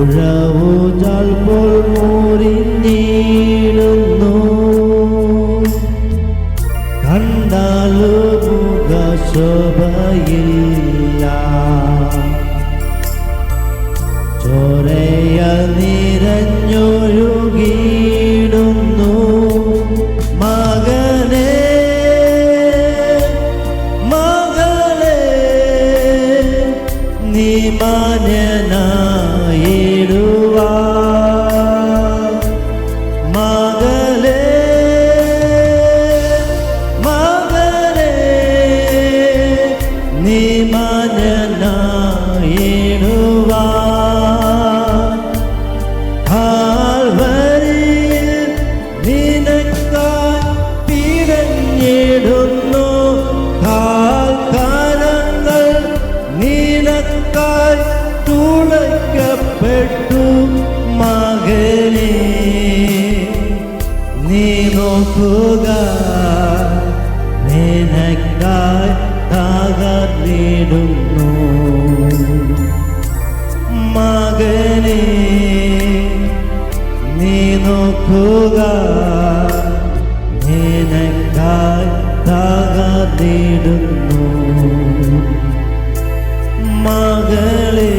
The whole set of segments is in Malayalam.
ഉഴവു ചാൽപ്പോൾ മുറിഞ്ഞിടുന്നു കണ്ടാലോ മുഖശോഭയില്ല. ചോരയ നിറഞ്ഞൊഴുകിയിടുന്നു നീ മാന്യനായിടുവാ കാൽവരിയിൽ നിനക്കായി പിടഞ്ഞിടുന്നു കാൽക്കരങ്ങൾ നിനക്കായി തുളയ്ക്കപ്പെട്ടു മകനെ. നീ നോക്കുക നിനക്കായി തകർന്നിടുന്നു മകനെ നീ നോക്കുക. തകർന്നിടുന്നു. മകളെ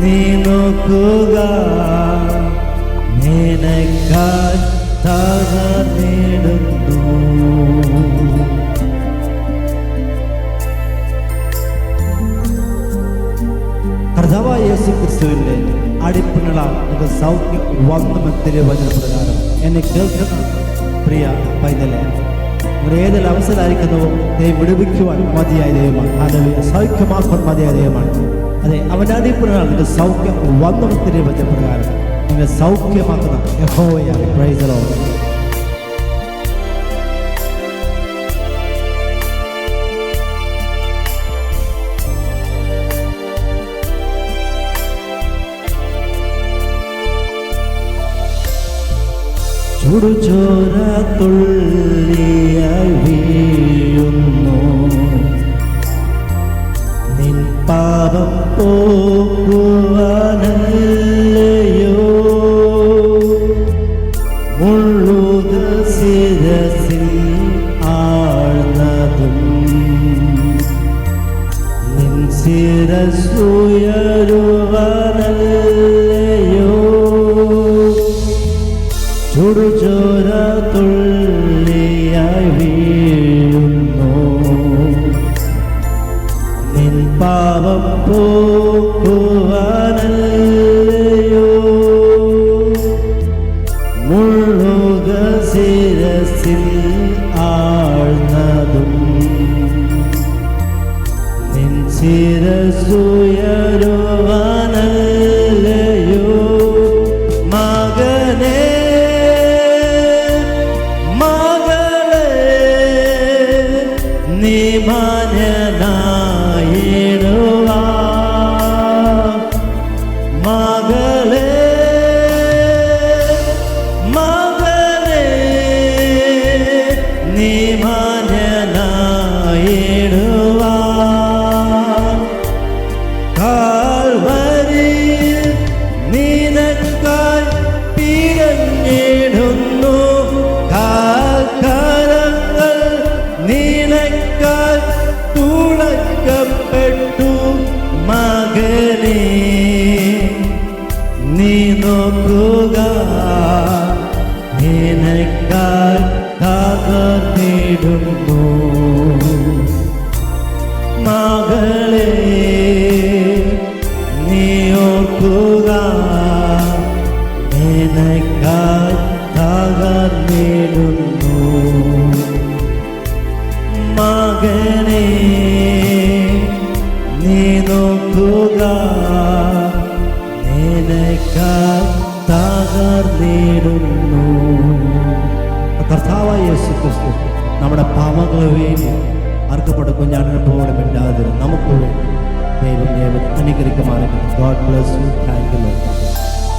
നീ നോക്കുക. നിനക്കായി തകർന്നിടുന്നു. കർത്താവായ യേശു ക്രിസ്തുവിന്റെ അടിപ്പിണളാൽ നിങ്ങൾക്ക് സൗഖ്യം വന്നുമെന്ന് തിരുവചനപ്രകാരം എന്നെ കേൾക്കുന്ന പ്രിയ പൈതലെ ഏതിൽ അവസരമായിരിക്കുന്നുവോ ദൈവം വിടുവിക്കുവാൻ മതിയായ ദൈവമാണ്. അല്ലെങ്കിൽ സൗഖ്യമാക്കുവാൻ മതിയായ ദൈവമാണ്. അതെ അവന്റെ അടിപ്പിണളാൽ നിന്റെ സൗഖ്യം വന്നുമെന്ന് തിരുവചനപ്രകാരം. നിന്നെ സൗഖ്യമാക്കുന്ന യഹോവയാണ് പ്രൈസലോ ചുടുചോര തുള്ളിയായി വീഴുന്നു. നിൻ പാപം പോകുവാനല്ലയോ? മുള്ളുക ശിരസിൽ ആഴ്ന്നതും നിൻ ശിരസുയരുവാനല്ലയോ ചുടുചോര തുള്ളിയായി വീഴുന്നു നിൻ പാപം പോകുവാനല്ലയോ മുള്ളുക ശിരസിൽ ആഴ്ന്നതും നിൻ ശിരസുയരുവാനല്ലയോ നിമാനായിടുക മകളെ മകളെ നിമാനായിടുക കാൽവരി നിനക്കാൽ പിരഞ്ഞിടുന്നു കാക്കരങ്ങൾ നീന ഓർക്കുക നിനക്കായി തകർന്നിടുന്നു മകനെ നീ നോക്കുക. നിനക്കായി തകർന്നിടുന്നു കർത്താവായ യേശു ക്രിസ്തു നമ്മുടെ പാവങ്ങളെ വേണ്ടി അർക്കപ്പെട്ട കുഞ്ഞാടിനെ പോലെ മിണ്ടാതിരും നമുക്ക് വേണ്ടി ദൈവം ദൈവം അനുഗ്രഹിക്കുമാറാകട്ടെ. God bless you thank you